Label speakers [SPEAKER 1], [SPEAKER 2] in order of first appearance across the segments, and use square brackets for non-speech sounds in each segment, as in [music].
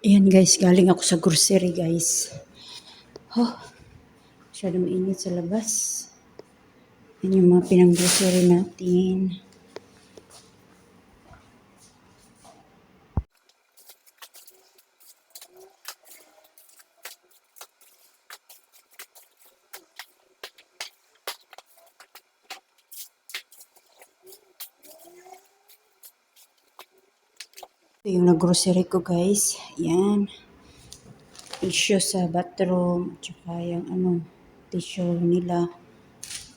[SPEAKER 1] Ayan guys, galing ako sa grocery guys. Oh, masyado mainit sa labas. Yan yung mga pinang-grocery natin. Ito yung nag-grocery ko guys. Yan. Tissue sa bathroom. Tsaka yung ano, tissue nila.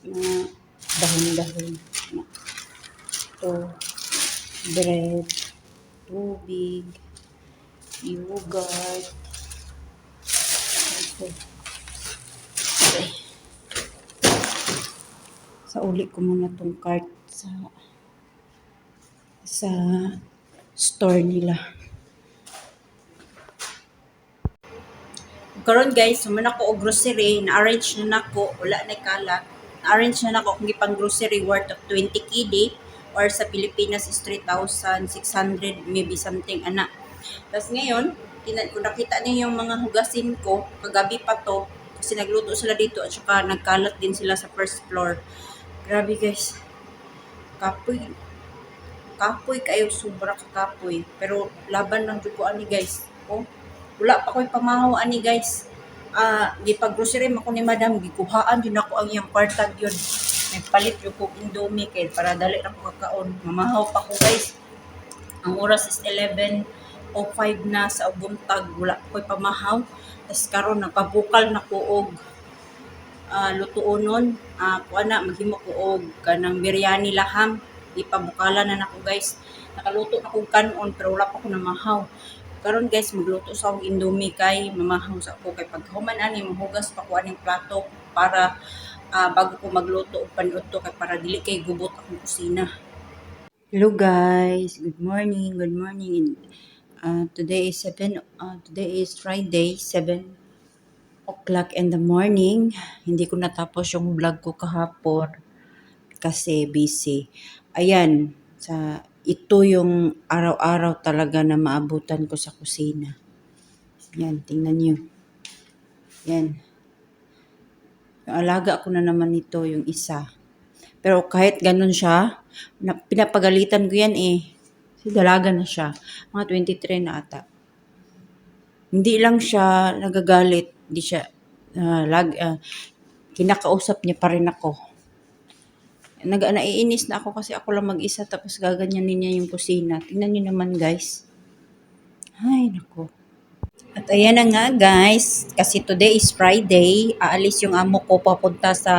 [SPEAKER 1] Na dahon-dahon. Ito. Bread. Tubig. Yogurt. Ito. Okay. Sa uli ko muna tong cart sa sa store nila. Karon guys, suman ako og grocery, na-arrange na nako, wala na kalat. Na-arrange na nako kung gipang grocery worth of 20 kd or sa Pilipinas is 3,600 maybe something ana. Tapos ngayon, tina, kung nakita niyo yung mga hugasin ko, kagabi pa to, kasi nagluto sila dito at saka nagkalat din sila sa first floor. Grabe guys. Kapoy. Kapoy kayo, sobra ka kapoy. Pero laban lang jud ko ani guys. Oh, wala pa ko'y pamahaw ani guys. Ah, gipag grocery mako ni madam gikuhaan din ako ang iyang partag yun. Nagpalit yung ko Indomie kay para dali ra ko kakaon. Mamahaw pa ko guys. Ang oras is 11 o 5 na sa buntag wala ko'y pamahaw. Tapos karon nagpabukal na ko og ah, lutuonon. Ah, kuha na maghimo ko og kanang biryani laham. Ipabukalan na nako guys. Nakaluto na kong kanon pero wala pa ko namahaw. Karon guys, magluto sa akong Indomie kay mamahaw sa ako kay pag human ani mahugas pa ko aning plato para ah, bago ko magluto og panudto kay para dili kay gubot akong kusina. Hello guys, good morning, good morning. Uh, today is 7 uh, today is Friday, 7 o'clock in the morning. Hindi ko natapos yung vlog ko kahapon kasi busy. Ayan, sa ito yung araw-araw talaga na maabutan ko sa kusina. Yan, tingnan nyo. Yan. Yung alaga ko na naman ito, yung isa. Pero kahit ganun siya, na, pinapagalitan ko yan eh. Kasi dalaga na siya. Mga 23 na ata. Hindi lang siya nagagalit. Hindi siya, ah, lag, ah, kinakausap niya pa rin ako nag naiinis na ako kasi ako lang mag-isa tapos gaganyanin niya yung kusina. Tingnan niyo naman guys. Ay, nako. At ayan na nga guys, kasi today is Friday, aalis yung amo ko papunta sa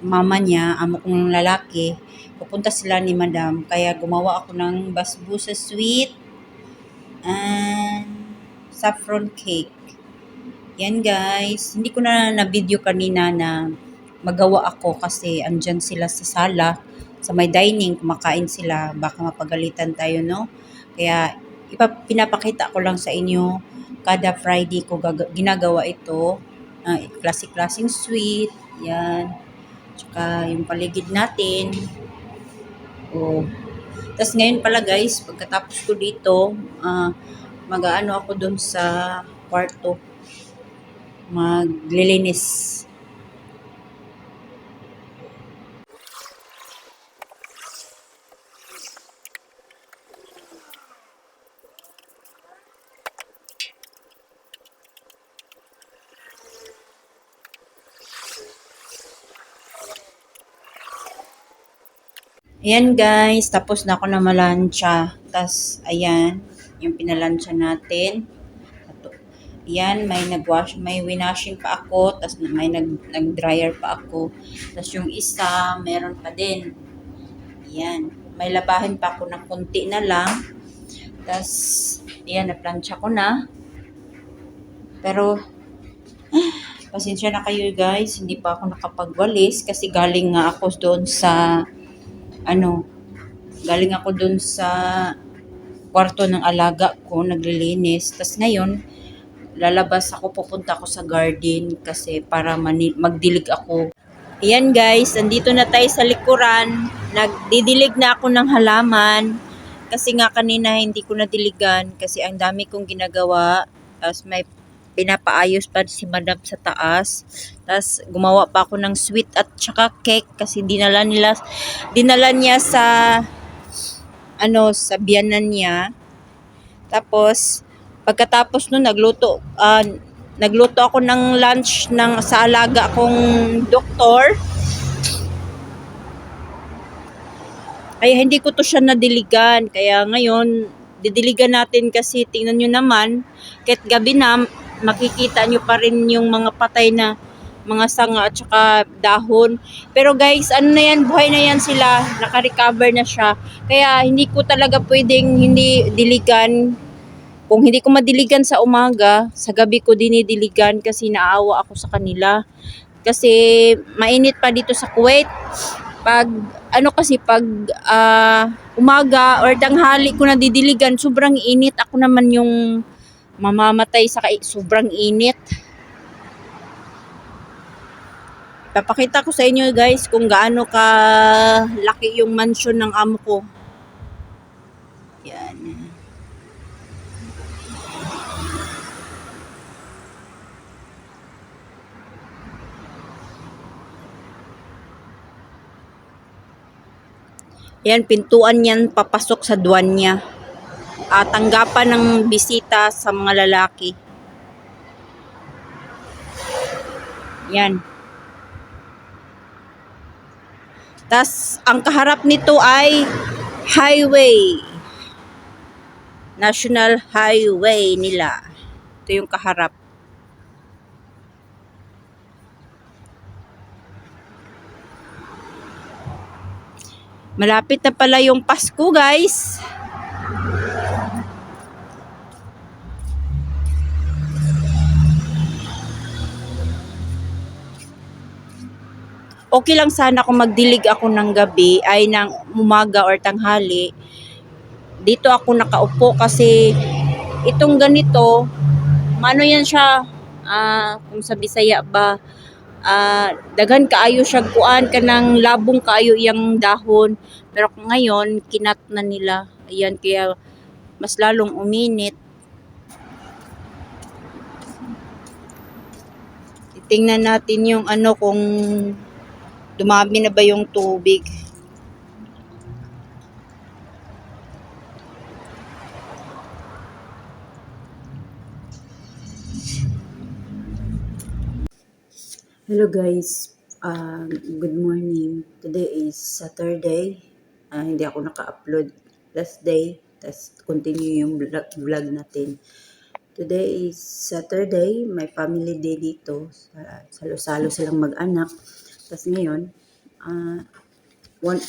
[SPEAKER 1] mama niya, amo kong lalaki. Pupunta sila ni madam, kaya gumawa ako ng basbusa sweet and saffron cake. Yan guys, hindi ko na na-video kanina na magawa ako kasi andyan sila sa sala, sa may dining, kumakain sila, baka mapagalitan tayo, no? Kaya, ipa, ko lang sa inyo, kada Friday ko ginagawa ito, uh, classic-classing sweet, yan. Tsaka yung paligid natin. Oh. Tapos ngayon pala guys, pagkatapos ko dito, uh, mag-ano ako dun sa kwarto. Maglilinis. Ayan guys, tapos na ako na malansya. Tapos, ayan, yung pinalansya natin. Ayan, may nagwash, may winashing pa ako, tapos may nag, nag-dryer pa ako. Tapos yung isa, meron pa din. Ayan, may labahin pa ako na kunti na lang. Tapos, ayan, naplansya ko na. Pero, pasensya na kayo guys, hindi pa ako nakapagwalis kasi galing nga ako doon sa ano, galing ako dun sa kwarto ng alaga ko, naglilinis. Tapos ngayon, lalabas ako, pupunta ako sa garden kasi para magdilig ako. Ayan guys, andito na tayo sa likuran. Nagdidilig na ako ng halaman. kasi nga kanina hindi ko nadiligan kasi ang dami kong ginagawa. Tapos may pinapaayos pa si madam sa taas. Tapos gumawa pa ako ng sweet at tsaka cake kasi dinala nila dinala niya sa ano sa biyanan niya. Tapos pagkatapos nun nagluto ah, nagluto ako ng lunch ng sa alaga kong doktor. Kaya hindi ko to siya nadiligan. Kaya ngayon, didiligan natin kasi tingnan nyo naman, kahit gabi na, makikita nyo pa rin yung mga patay na mga sanga at saka dahon. Pero guys, ano na yan, buhay na yan sila, naka-recover na siya. Kaya hindi ko talaga pwedeng hindi diligan. Kung hindi ko madiligan sa umaga, sa gabi ko dinidiligan kasi naawa ako sa kanila. Kasi mainit pa dito sa Kuwait. Pag ano kasi pag ah, umaga or tanghali ko nadidiligan, sobrang init. Ako naman yung mamamatay sa kai- sobrang init. Papakita ko sa inyo guys kung gaano ka laki yung mansion ng amo ko. Yan. Yan, pintuan yan papasok sa duwan niya. Ah, tanggapan ng bisita sa mga lalaki. Yan. Tas ang kaharap nito ay highway. National Highway nila. Ito yung kaharap. Malapit na pala yung Pasko, guys. Okay lang sana kung magdilig ako ng gabi ay ng umaga or tanghali. Dito ako nakaupo kasi itong ganito, mano yan siya, ah, kung sa Bisaya ba, ah, daghan kaayo siya kuan ka ng labong kaayo iyang dahon. Pero ngayon kinat na nila. Ayan kaya mas lalong uminit. Titingnan natin yung ano kung dumami na ba yung tubig Hello guys, um, good morning. Today is Saturday. Ah, hindi ako naka-upload last day. Tapos continue yung vlog natin. Today is Saturday. May family day dito. Sa- Salo-salo silang mag-anak. Tapos ngayon, ah, one,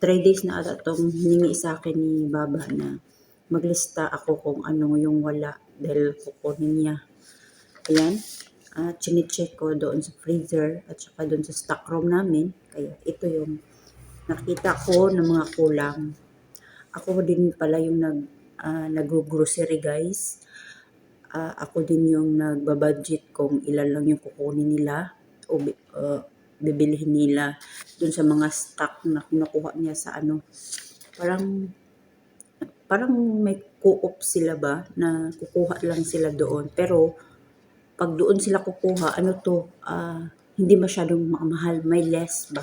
[SPEAKER 1] three days na ata itong hiningi sa akin ni Baba na maglista ako kung ano yung wala dahil kukunin niya. Ayan uh, chinecheck ko doon sa freezer at saka doon sa stock room namin. Kaya ito yung nakita ko ng mga kulang. Ako din pala yung nag, uh, nag-grocery guys. Uh, ako din yung nagbabudget kung ilan lang yung kukunin nila o uh, bibilihin nila doon sa mga stock na kinukuha niya sa ano. Parang parang may co-op sila ba na kukuha lang sila doon. Pero pag doon sila kukuha, ano to, ah, hindi masyadong mahal, may less ba.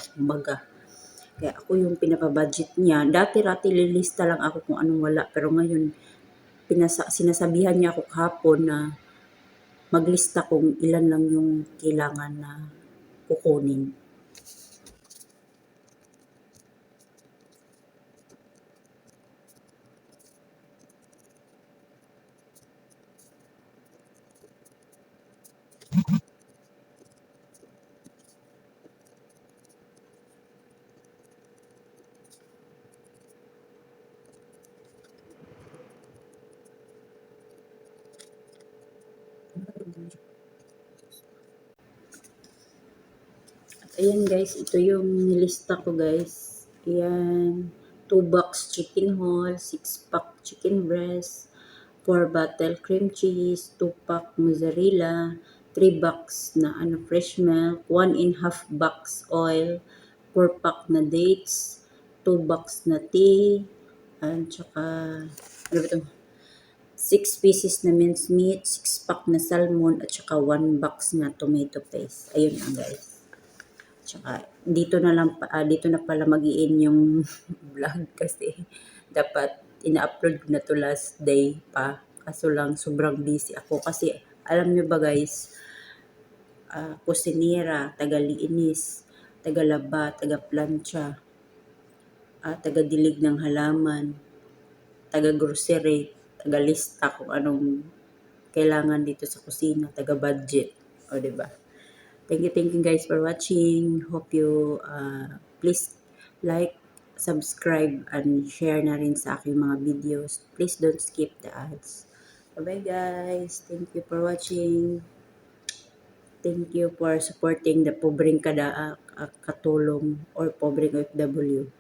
[SPEAKER 1] Kaya ako yung pinapabudget niya. Dati-rati lilista lang ako kung anong wala, pero ngayon, pinasa, sinasabihan niya ako kahapon na maglista kung ilan lang yung kailangan na kukunin. Ayan guys, ito yung nilista ko guys. Ayan, 2 box chicken whole, 6 pack chicken breast, 4 bottle cream cheese, 2 pack mozzarella, 3 box na ano fresh milk, 1 and half box oil, 4 pack na dates, 2 box na tea, At saka, ano ba ito? 6 pieces na minced meat, 6 pack na salmon, at saka 1 box na tomato paste. Ayun lang guys. Tsaka dito na lang ah, dito na pala magiin yung [laughs] vlog kasi dapat ina-upload na to last day pa. Kaso lang sobrang busy ako kasi alam nyo ba guys, ah, kusinera, taga-liinis, taga-laba, taga-plancha, ah, taga-dilig ng halaman, taga-grocery, taga-lista kung anong kailangan dito sa kusina, taga-budget. O, ba? Thank you, thank you guys for watching. Hope you uh, please like, subscribe, and share na rin sa aking mga videos. Please don't skip the ads. Bye guys. Thank you for watching. Thank you for supporting the pobreng kada uh, katulong or pobreng OFW.